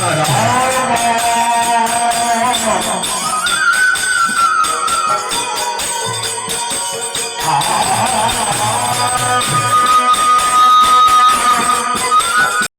아